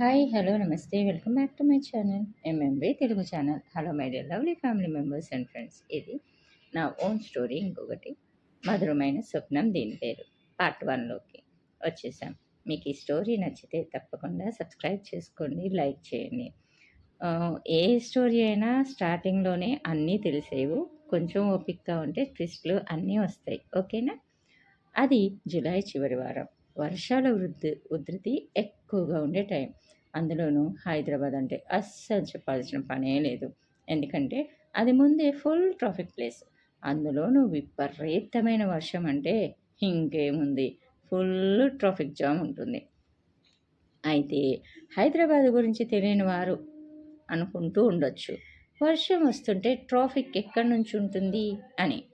Hi hello నమస్తే. Welcome back to my channel. MMB Telugu channel. Hello my dear lovely family members and friends. ఇది నా own story ఇంకొకటి. మధురమైన స్వప్నం దీని పేరు. పార్ట్ వన్లోకి వచ్చేసాం. మీకు ఈ స్టోరీ నచ్చితే తప్పకుండా సబ్స్క్రైబ్ చేసుకోండి లైక్ చేయండి. ఏ స్టోరీ అయినా స్టార్టింగ్లోనే అన్నీ తెలిసేవు. కొంచెం ఓపిక్గా ఉంటే ట్విస్ట్లు అన్నీ వస్తాయి. ఓకేనా? అది జులై చివరి వారం. వర్షాల వృద్ధి ఉధృతి ఎక్కువగా ఉండే టైం. అందులోనూ హైదరాబాద్ అంటే అస్సలు చెప్పాల్సిన పనే లేదు. ఎందుకంటే అది ముందే ఫుల్ ట్రాఫిక్ ప్లేస్. అందులోనూ విపరీతమైన వర్షం అంటే ఇంకేముంది? ఫుల్ ట్రాఫిక్ జామ్ ఉంటుంది. అయితే హైదరాబాద్ గురించి తెలియని వారు అనుకుంటూ ఉండొచ్చు. వర్షం వస్తుంటే ట్రాఫిక్ ఎక్కడి నుంచి ఉంటుంది అని.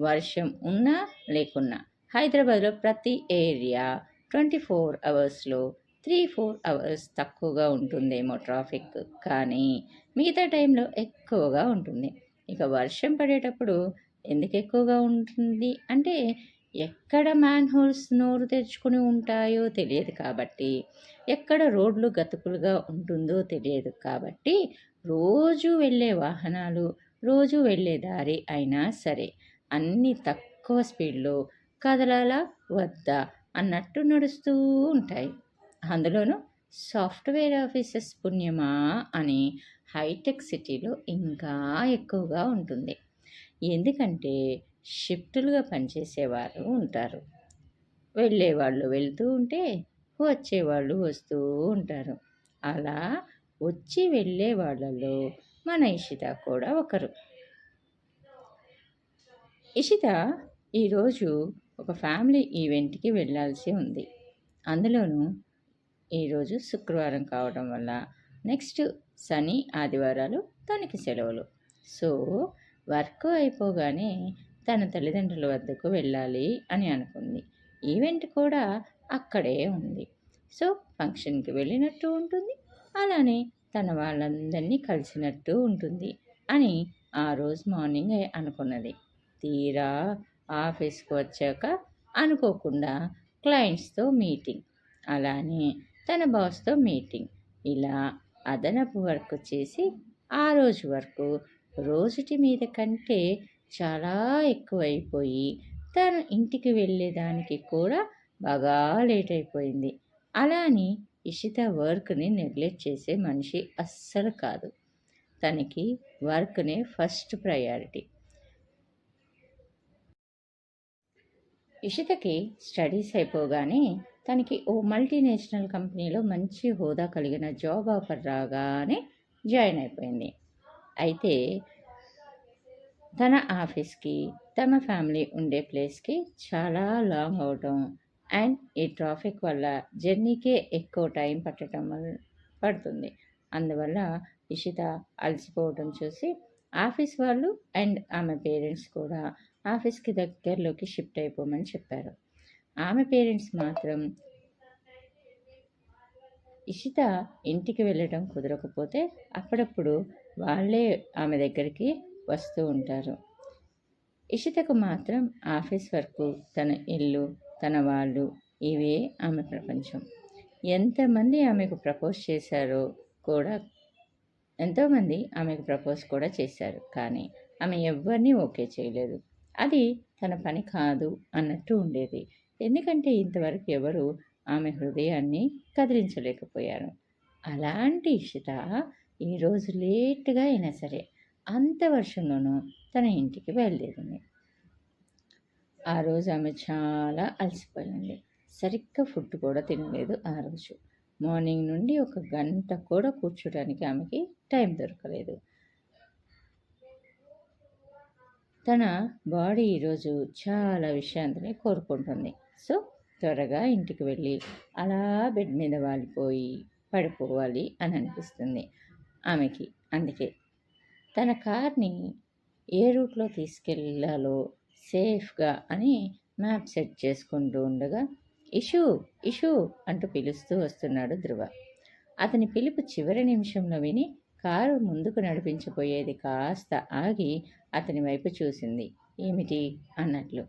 వర్షం ఉన్నా లేకున్నా హైదరాబాద్లో ప్రతి ఏరియా ట్వంటీ ఫోర్ అవర్స్లో త్రీ ఫోర్ అవర్స్ తక్కువగా ఉంటుందేమో ట్రాఫిక్. కానీ మిగతా టైంలో ఎక్కువగా ఉంటుంది. ఇక వర్షం పడేటప్పుడు ఎందుకు ఎక్కువగా ఉంటుంది? అంటే ఎక్కడ మ్యాన్ హోల్స్ నోరు తెరుచుకుని ఉంటాయో తెలియదు కాబట్టి ఎక్కడ రోడ్లు గతుకులుగా ఉంటుందో తెలియదు కాబట్టి రోజు వెళ్ళే వాహనాలు రోజు వెళ్ళే దారి అయినా సరే అన్ని తక్కువ స్పీడ్లో కదలాలా వద్దా అన్నట్టు నడుస్తూ ఉంటాయి. అందులోనూ సాఫ్ట్వేర్ ఆఫీసెస్ పుణ్యమా అని హైటెక్ సిటీలో ఇంకా ఎక్కువగా ఉంటుంది. ఎందుకంటే షిఫ్టులుగా పనిచేసేవారు ఉంటారు. వెళ్ళేవాళ్ళు వెళ్తూ ఉంటే వచ్చేవాళ్ళు వస్తూ ఉంటారు. అలా వచ్చి వెళ్ళే వాళ్ళలో మన ఇషిత కూడా ఒకరు. ఇషిత ఈరోజు ఒక ఫ్యామిలీ ఈవెంట్కి వెళ్ళాల్సి ఉంది. అందులోనూ ఈరోజు శుక్రవారం కావడం వల్ల నెక్స్ట్ శని ఆదివారాలు తనకి సెలవులు. సో వర్క్ అయిపోగానే తన తల్లిదండ్రుల వద్దకు వెళ్ళాలి అని అనుకుంది. ఈవెంట్ కూడా అక్కడే ఉంది. సో ఫంక్షన్కి వెళ్ళినట్టు ఉంటుంది. అలానే తన వాళ్ళందరినీ కలిసినట్టు ఉంటుంది అని ఆ రోజు మార్నింగ్ అనుకున్నది. తీరా ఆఫీస్కి వచ్చాక అనుకోకుండా క్లయింట్స్తో మీటింగ్. అలానే తన బాస్తో మీటింగ్. ఇలా అదనపు వర్క్ చేసి ఆ రోజు వరకు రోజుటి మీద కంటే చాలా ఎక్కువైపోయి తను ఇంటికి వెళ్ళేదానికి కూడా బాగా లేట్ అయిపోయింది అలా అని ఇషిత వర్క్ని నెగ్లెక్ట్ చేసే మనిషి అస్సలు కాదు. తనకి వర్క్నే ఫస్ట్ ప్రయారిటీ. ఇషితకి స్టడీస్ అయిపోగానే తనకి ఓ మల్టీనేషనల్ కంపెనీలో మంచి హోదా కలిగిన జాబ్ ఆఫర్ రాగానే జాయిన్ అయిపోయింది. అయితే తన ఆఫీస్కి తమ ఫ్యామిలీ ఉండే ప్లేస్కి చాలా లాంగ్ అవటం అండ్ ఈ ట్రాఫిక్ వల్ల జర్నీకే ఎక్కువ టైం పట్టడం వల్ల పడుతుంది. అందువల్ల ఇషిత అలసిపోవడం చూసి ఆఫీస్ వాళ్ళు అండ్ ఆమె పేరెంట్స్ కూడా ఆఫీస్కి దగ్గరలోకి షిఫ్ట్ అయిపోమని చెప్పారు. ఆమె పేరెంట్స్ మాత్రం ఇషిత ఇంటికి వెళ్ళడం కుదరకపోతే అప్పుడప్పుడు వాళ్ళే ఆమె దగ్గరికి వస్తూ ఉంటారు. ఇషితకు మాత్రం ఆఫీస్ వర్క్ తన ఇల్లు తన వాళ్ళు ఇవే ఆమె ప్రపంచం. ఎంతమంది ఆమెకు ప్రపోజ్ చేశారో కూడా ఎంతోమంది ఆమెకు ప్రపోజ్ కూడా చేశారు. కానీ ఆమె ఎవరిని ఓకే చేయలేదు. అది తన పని కాదు అన్నట్టు ఉండేది. ఎందుకంటే ఇంతవరకు ఎవరు ఆమె హృదయాన్ని కదిలించలేకపోయారు. అలాంటి ఇషిత ఈరోజు లేట్గా అయినా సరే అంత వర్షంలోనూ తన ఇంటికి బయలుదేరింది. ఆ రోజు ఆమె చాలా అలసిపోయింది. సరిగ్గా ఫుడ్ కూడా తినలేదు ఆ రోజు. మార్నింగ్ నుండి ఒక గంట కూడా కూర్చోడానికి ఆమెకి టైం దొరకలేదు. తన బాడీ ఈరోజు చాలా విశ్రాంతిని కోరుకుంటుంది. సో త్వరగా ఇంటికి వెళ్ళి అలా బెడ్ మీద వాలిపోయి పడిపోవాలి అని అనిపిస్తుంది ఆమెకి. అందుకే తన కార్ని ఏ రూట్లో తీసుకెళ్ళాలో సేఫ్గా అని మ్యాప్ సెట్ చేసుకుంటూ ఉండగా ఇషు ఇషు అంటూ పిలుస్తూ వస్తున్నాడు ధ్రువ. అతని పిలుపు చివరి నిమిషంలో విని కారు ముందుకు నడిపించబోయేది కాస్త ఆగి అతని వైపు చూసింది. ఏమిటి? అన్నట్లు.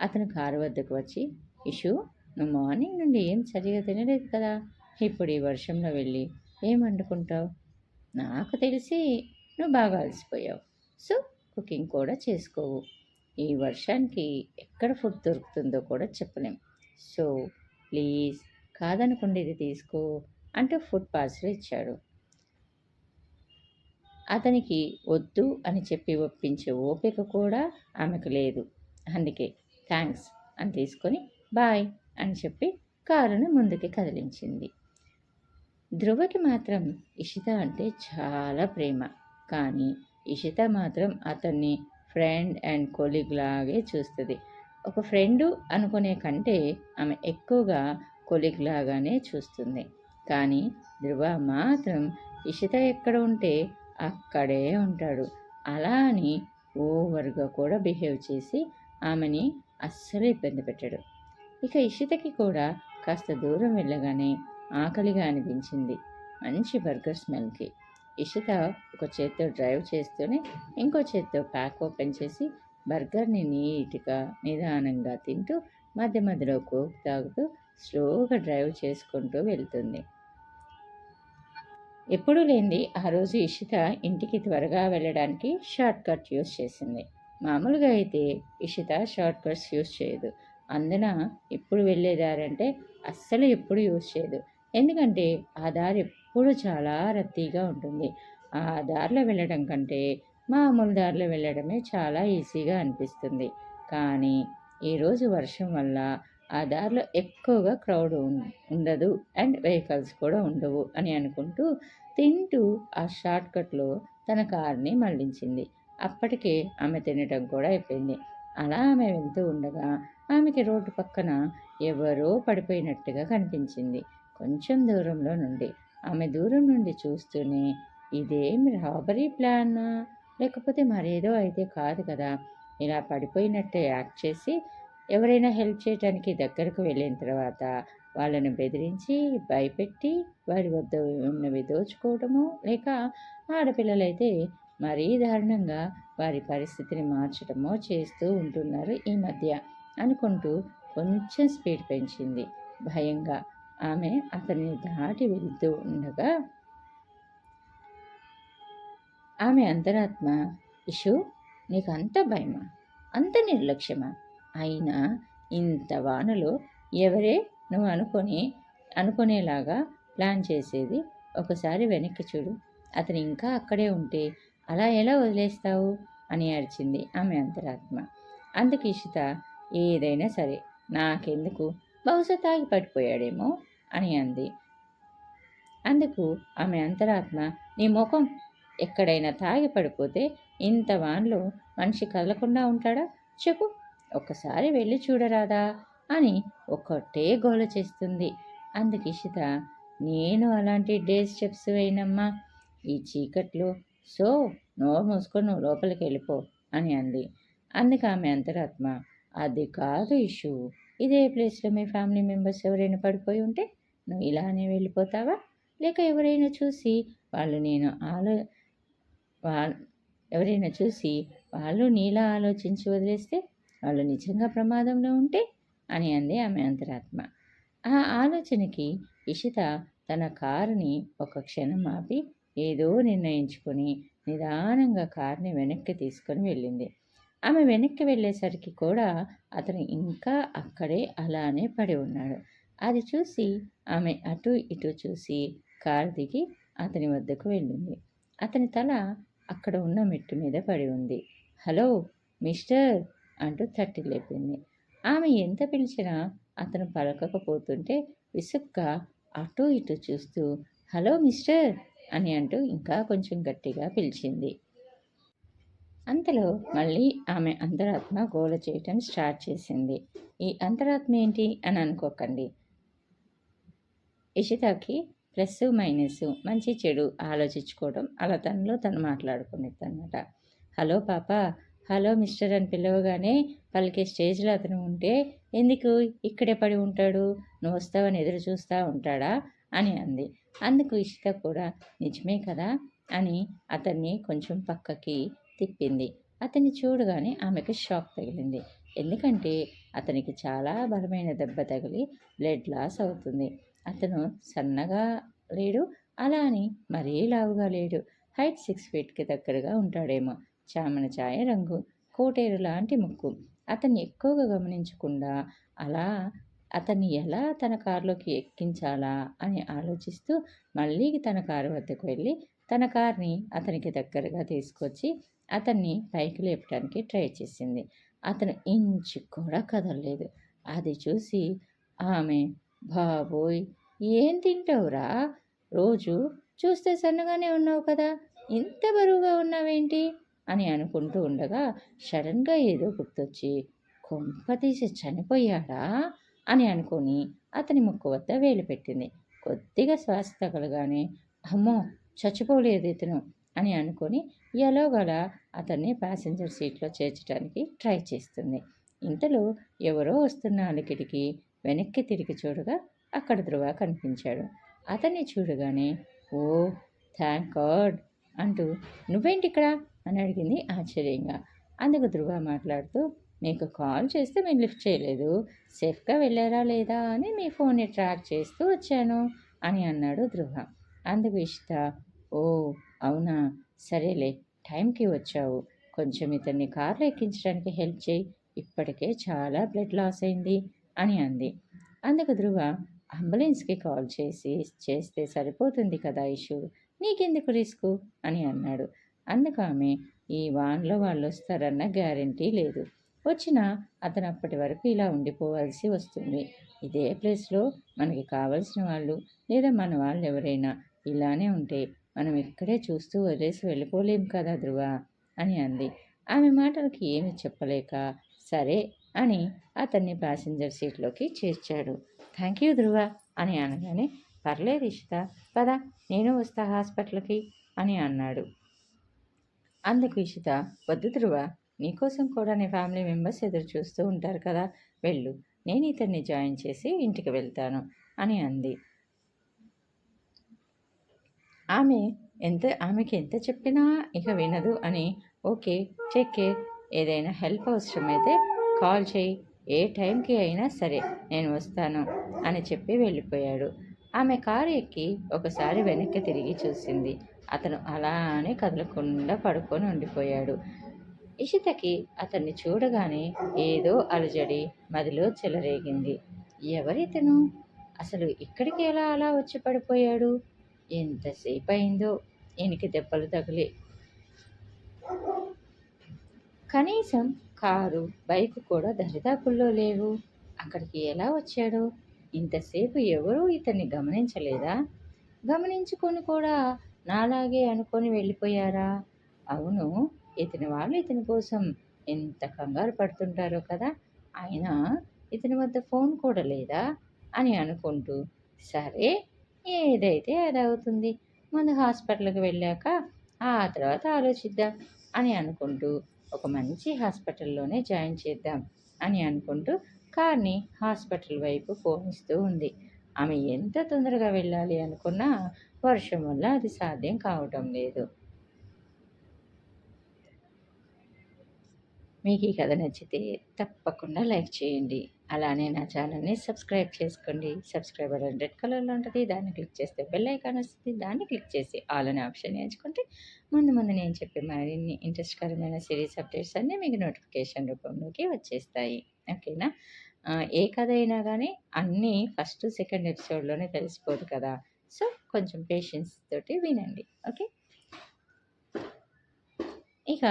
అతను కారు వద్దకు వచ్చి ఇషు నువ్వు మార్నింగ్ నుండి ఏం సరిగా తినలేదు కదా? ఇప్పుడు ఈ వర్షంలో వెళ్ళి ఏం వండుకుంటావు? నాకు తెలిసి నువ్వు బాగా అలసిపోయావు. సో కుకింగ్ కూడా చేసుకోవు. ఈ వర్షానికి ఎక్కడ ఫుడ్ దొరుకుతుందో కూడా చెప్పలేం. సో ప్లీజ్ కాదనుకుండి ఇది తీసుకో అంటూ ఫుడ్ పార్సల్ ఇచ్చాడు. అతనికి వద్దు అని చెప్పి ఒప్పించే ఓపిక కూడా ఆమెకు లేదు. అందుకే థ్యాంక్స్ అని తీసుకొని బాయ్ అని చెప్పి కారును ముందుకి కదిలించింది. ధ్రువకి మాత్రం ఇషిత అంటే చాలా ప్రేమ. కానీ ఇషిత మాత్రం అతన్ని ఫ్రెండ్ అండ్ కొలీగ్ లాగే చూస్తుంది. ఒక ఫ్రెండు అనుకునే కంటే ఆమె ఎక్కువగా కొలీగ్ లాగానే చూస్తుంది. కానీ ధ్రువ మాత్రం ఇషిత ఎక్కడ ఉంటే అక్కడే ఉంటాడు. అలా అని ఓవర్గా కూడా బిహేవ్ చేసి ఆమెని అస్సలు ఇబ్బంది పెట్టాడు. ఇక ఇషితకి కూడా కాస్త దూరం వెళ్ళగానే ఆకలిగా అనిపించింది. మంచి బర్గర్ స్మెల్కి. ఇషిత ఒక చేత్తో డ్రైవ్ చేస్తూనే ఇంకో చేత్తో ప్యాక్ ఓపెన్ చేసి బర్గర్ని నీట్గా నిదానంగా తింటూ మధ్య మధ్యలో కోక్ తాగుతూ స్లోగా డ్రైవ్ చేసుకుంటూ వెళ్తుంది. ఎప్పుడూ లేనిది ఆ రోజు ఇషిత ఇంటికి త్వరగా వెళ్ళడానికి షార్ట్ కట్ యూస్ చేసింది. మామూలుగా అయితే ఇషిత షార్ట్ కట్స్ యూస్ చేయదు. అందున ఇప్పుడు అంటే అస్సలు ఎప్పుడు యూజ్ చేయదు. ఎందుకంటే ఆ దారి ఎప్పుడు చాలా రద్దీగా ఉంటుంది. ఆ దారిలో వెళ్ళడం కంటే మామూలు దారిలో వెళ్ళడమే చాలా ఈజీగా అనిపిస్తుంది. కానీ ఈరోజు వర్షం వల్ల ఆ దారిలో ఎక్కువగా క్రౌడ్ ఉండదు అండ్ వెహికల్స్ కూడా ఉండవు అని అనుకుంటూ తింటూ ఆ షార్ట్ కట్లో తన కార్ని మళ్ళించింది. అప్పటికే ఆమె తినటం కూడా అయిపోయింది. అలా ఆమె వెళ్తూ ఉండగా ఆమెకి రోడ్డు పక్కన ఎవరో పడిపోయినట్టుగా కనిపించింది. కొంచెం దూరంలో నుండి. ఆమె దూరం నుండి చూస్తూనే ఇదేమి రాబరీ ప్లానా? లేకపోతే మరేదో అయితే కాదు కదా. ఇలా పడిపోయినట్టే యాక్ట్ చేసి ఎవరైనా హెల్ప్ చేయడానికి దగ్గరకు వెళ్ళిన తర్వాత వాళ్ళని బెదిరించి భయపెట్టి వారి వద్ద ఉన్నవి దోచుకోవడమో లేక ఆడపిల్లలైతే మరీ దారుణంగా వారి పరిస్థితిని మార్చడమో చేస్తూ ఉంటున్నారు ఈ మధ్య. అనుకుంటూ కొంచెం స్పీడ్ పెంచింది. భయంగా ఆమె అతన్ని దాటి వెళ్తూ ఉండగా ఆమె అంతరాత్మ ఇషు నీకు అంత భయమా? అంత నిర్లక్ష్యమా? అయినా ఇంత వానలో ఎవరే నువ్వు అనుకొని అనుకునేలాగా ప్లాన్ చేసేది? ఒకసారి వెనక్కి చూడు. అతను ఇంకా అక్కడే ఉంటే అలా ఎలా వదిలేస్తావు? అని అరిచింది ఆమె అంతరాత్మ. అందుకు ఇషిత ఏదైనా సరే నాకెందుకు? బహుశా తాగి పడిపోయాడేమో అని అంది. అందుకు ఆమె అంతరాత్మ నీ ముఖం ఎక్కడైనా తాగి పడిపోతే ఇంత వాన్లో మనిషి కదలకుండా ఉంటాడా? చెప్పు. ఒక్కసారి వెళ్ళి చూడరాదా? అని ఒక్కటే గోల చేస్తుంది. అందుకు ఇషిత నేను అలాంటి డేస్ చెప్స్ వేయనమ్మా. ఈ చీకట్లో సో నోరు మూసుకొని నువ్వు లోపలికి వెళ్ళిపో అని అంది. అందుకు ఆమె అంతరాత్మ అది కాదు ఇష్యూ ఇదే ప్లేస్లో మీ ఫ్యామిలీ మెంబర్స్ ఎవరైనా పడిపోయి ఉంటే నువ్వు ఇలానే వెళ్ళిపోతావా? లేక ఎవరైనా చూసి వాళ్ళు నేను ఆలో వాళ్ళ ఎవరైనా చూసి వాళ్ళు నీలా ఆలోచించి వదిలేస్తే వాళ్ళు నిజంగా ప్రమాదంలో ఉంటే? అని అంది ఆమె అంతరాత్మ. ఆ ఆలోచనకి ఇషిత తన కారుని ఒక క్షణం ఆపి ఏదో నిర్ణయించుకొని నిదానంగా కార్ని వెనక్కి తీసుకొని వెళ్ళింది. ఆమె వెనక్కి వెళ్ళేసరికి కూడా అతను ఇంకా అక్కడే అలానే పడి ఉన్నాడు. అది చూసి ఆమె అటు ఇటు చూసి కారు దిగి అతని వద్దకు వెళ్ళింది. అతని తల అక్కడ ఉన్న మెట్టు మీద పడి ఉంది. హలో మిస్టర్ అంటూ తట్టి లేపింది. ఆమె ఎంత పిలిచినా అతను పలకకపోతుంటే విసుగ్గా అటు ఇటు చూస్తూ హలో మిస్టర్ అని అంటూ ఇంకా కొంచెం గట్టిగా పిలిచింది. అంతలో మళ్ళీ ఆమె అంతరాత్మ గోల చేయటం స్టార్ట్ చేసింది. ఈ అంతరాత్మ ఏంటి అని అనుకోకండి. ఇషితాకి ప్లస్ మైనస్ మంచి చెడు ఆలోచించుకోవడం అలా తనలో తను మాట్లాడుకునేది అనమాట హలో పాప హలో మిస్టర్ అని పిలవగానే పలికే స్టేజ్లో అతను ఉంటే ఎందుకు ఇక్కడే పడి ఉంటాడు? నువ్వు వస్తావని ఎదురు చూస్తూ ఉంటాడా? అని అంది. అందుకు ఇషిత కూడా నిజమే కదా అని అతన్ని కొంచెం పక్కకి తిప్పింది. అతన్ని చూడగానే ఆమెకు షాక్ తగిలింది. ఎందుకంటే అతనికి చాలా బలమైన దెబ్బ తగిలి బ్లడ్ లాస్ అవుతుంది. అతను సన్నగా లేడు అలా అని మరీ లావుగా లేడు. హైట్ సిక్స్ ఫీట్కి దగ్గరగా ఉంటాడేమో. చామన ఛాయ రంగు కోటేరు లాంటి ముక్కు. అతన్ని ఎక్కువగా గమనించకుండా అలా అతన్ని ఎలా తన కారులోకి ఎక్కించాలా అని ఆలోచిస్తూ మళ్ళీ తన కారు వద్దకు వెళ్ళి తన కార్ని అతనికి దగ్గరగా తీసుకొచ్చి అతన్ని పైకి లేపడానికి ట్రై చేసింది. అతను ఇంచు కూడా కదలలేదు. అది చూసి ఆమె బాబోయ్ ఏం తింటావురా? రోజు చూస్తే సన్నగానే ఉన్నావు కదా ఇంత బరువుగా ఉన్నావేంటి? అని అనుకుంటూ ఉండగా సడన్గా ఏదో గుర్తొచ్చి కొంప తీసి చనిపోయాడా? అని అనుకుని అతని ముక్కు వద్ద వేలు పెట్టింది. కొద్దిగా శ్వాస తగలగానే అమ్మో చచ్చిపోలేదు ఇతను. అని అనుకొని ఎలోగల అతన్ని ప్యాసింజర్ సీట్లో చేర్చడానికి ట్రై చేస్తుంది. ఇంతలో ఎవరో వస్తున్న అలికిడికి వెనక్కి తిరిగి చూడగా అక్కడ ధృవ కనిపించాడు. అతన్ని చూడగానే ఓ థ్యాంక్ గాడ్ అంటూ నువ్వేంటి ఇక్కడ అని అడిగింది ఆశ్చర్యంగా. అందుకు ధృవ మాట్లాడుతూ మీకు కాల్ చేస్తే మేము లిఫ్ట్ చేయలేదు. సేఫ్గా వెళ్ళారా లేదా అని మీ ఫోన్ని ట్రాక్ చేస్తూ వచ్చాను అని అన్నాడు ధృవ. అందుకు ఇష్ట ఓ అవునా? సరేలే టైంకి వచ్చావు. కొంచెం ఇతన్ని కార్లో ఎక్కించడానికి హెల్ప్ చేయి. ఇప్పటికే చాలా బ్లడ్ లాస్ అయింది అని అంది. అందుకు ధృవ అంబులెన్స్కి కాల్ చేసి చేస్తే సరిపోతుంది కదా ఇషు నీకెందుకు రిస్క్? అని అన్నాడు. అందుకు ఆమె ఈ వాన్లో వాళ్ళు వస్తారన్న గ్యారంటీ లేదు. వచ్చినా అతను అప్పటి వరకు ఇలా ఉండిపోవాల్సి వస్తుంది. ఇదే ప్లేస్లో మనకి కావలసిన వాళ్ళు లేదా మన వాళ్ళు ఎవరైనా ఇలానే ఉంటే మనం ఇక్కడే చూస్తూ వదిలేసి వెళ్ళిపోలేం కదా ధృవ అని అంది. ఆమె మాటలకి ఏమి చెప్పలేక సరే అని అతన్ని ప్యాసింజర్ సీట్లోకి చేర్చాడు. థ్యాంక్ యూ ధృవ అని అనగానే పర్లేదు ఇషిత పద నేను వస్తా హాస్పిటల్కి అని అన్నాడు. అందుకు ఇషిత వద్దు ధృవ నీకోసం కూడా నీ ఫ్యామిలీ మెంబర్స్ ఎదురు చూస్తూ ఉంటారు కదా వెళ్ళు. నేను ఇతన్ని జాయిన్ చేసి ఇంటికి వెళ్తాను అని అంది. ఆమె ఎంత ఆమెకి ఎంత చెప్పినా ఇక వినదు అని ఓకే టేక్ కేర్ ఏదైనా హెల్ప్ అవసరమైతే కాల్ చేయి. ఏ టైంకి అయినా సరే నేను వస్తాను అని చెప్పి వెళ్ళిపోయాడు. ఆమె కారు ఎక్కి ఒకసారి వెనక్కి తిరిగి చూసింది. అతను అలానే కదలకుండా పడుకొని ఉండిపోయాడు. ఇషితకి అతన్ని చూడగానే ఏదో అలజడి మదిలో చెలరేగింది. ఎవరితను? అసలు ఇక్కడికి ఎలా అలా వచ్చి పడిపోయాడు? ఎంతసేపు అయిందో ఈయనకి దెబ్బలు తగిలి. కనీసం కారు బైక్ కూడా దరిదాపుల్లో లేవు. అక్కడికి ఎలా వచ్చాడు? ఇంతసేపు ఎవరూ ఇతన్ని గమనించలేదా? గమనించుకొని కూడా నాలాగే అనుకొని వెళ్ళిపోయారా? అవును ఇతని వాళ్ళు ఇతని కోసం ఎంత కంగారు పడుతుంటారో కదా? అయినా ఇతని వద్ద ఫోన్ కూడా లేదా? అని అనుకుంటూ సరే ఏదైతే అది అవుతుంది ముందు హాస్పిటల్కి వెళ్ళాక ఆ తర్వాత ఆలోచిద్దాం అని అనుకుంటూ ఒక మంచి హాస్పిటల్లోనే జాయిన్ చేద్దాం అని అనుకుంటూ కార్ని హాస్పిటల్ వైపు పోనిస్తూ ఉంది. ఆమె ఎంత తొందరగా వెళ్ళాలి అనుకున్నా వర్షం వల్ల అది సాధ్యం కావటం లేదు. మీకు ఈ కథ నచ్చితే తప్పకుండా లైక్ చేయండి. అలానే నా ఛానల్ని సబ్స్క్రైబ్ చేసుకోండి. సబ్స్క్రైబర్ రెడ్ కలర్లో ఉంటుంది. దాన్ని క్లిక్ చేస్తే బెల్ ఐకాన్ వస్తుంది. దాన్ని క్లిక్ చేసి ఆల్ అనే ఆప్షన్ ఎంచుకుంటే ముందు ముందు నేను చెప్పే మరిన్ని ఇంట్రెస్ట్కరమైన సిరీస్ అప్డేట్స్ అన్నీ మీకు నోటిఫికేషన్ రూపంలోకి వచ్చేస్తాయి. ఓకేనా? ఏ కథ అయినా కానీ అన్నీ ఫస్ట్ సెకండ్ ఎపిసోడ్లోనే తెలిసిపోదు కదా. సో కొంచెం పేషెన్స్ తోటి వినండి. ఓకే? ఇక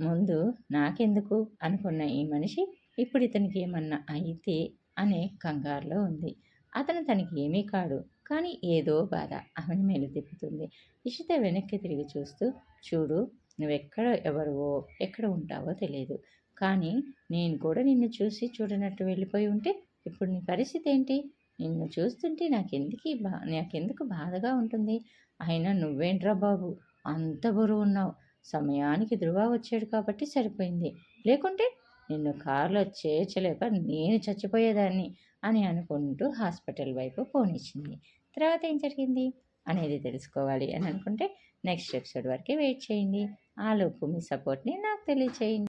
ముందు నాకెందుకు అనుకున్న ఈ మనిషి ఇప్పుడు ఇతనికి ఏమన్నా అయితే అనే కంగారులో ఉంది. అతను తనకి ఏమీ కాడు. కానీ ఏదో బాధ ఆమెను మేలు తిప్పుతుంది. ఇషిత వెనక్కి తిరిగి చూస్తూ చూడు నువ్వెక్కడ ఎవరువో ఎక్కడ ఉంటావో తెలియదు కానీ నేను కూడా నిన్ను చూసి చూడనట్టు వెళ్ళిపోయి ఉంటే ఇప్పుడు నీ పరిస్థితి ఏంటి? నిన్ను చూస్తుంటే నాకెందుకు బా నాకెందుకు బాధగా ఉంటుంది? అయినా నువ్వేంట్రా బాబు? అంత బరువు ఉన్నావు. సమయానికి ధృవ వచ్చాడు కాబట్టి సరిపోయింది. లేకుంటే నిన్ను కారులో చేర్చలేక నేను చచ్చిపోయేదాన్ని అని అనుకుంటూ హాస్పిటల్ వైపు పోనిచ్చింది. తర్వాత ఏం జరిగింది? అనేది తెలుసుకోవాలి అని అనుకుంటే నెక్స్ట్ ఎపిసోడ్ వరకు వెయిట్ చేయండి. ఆలోపు మీ సపోర్ట్ని నాకు తెలియచేయండి.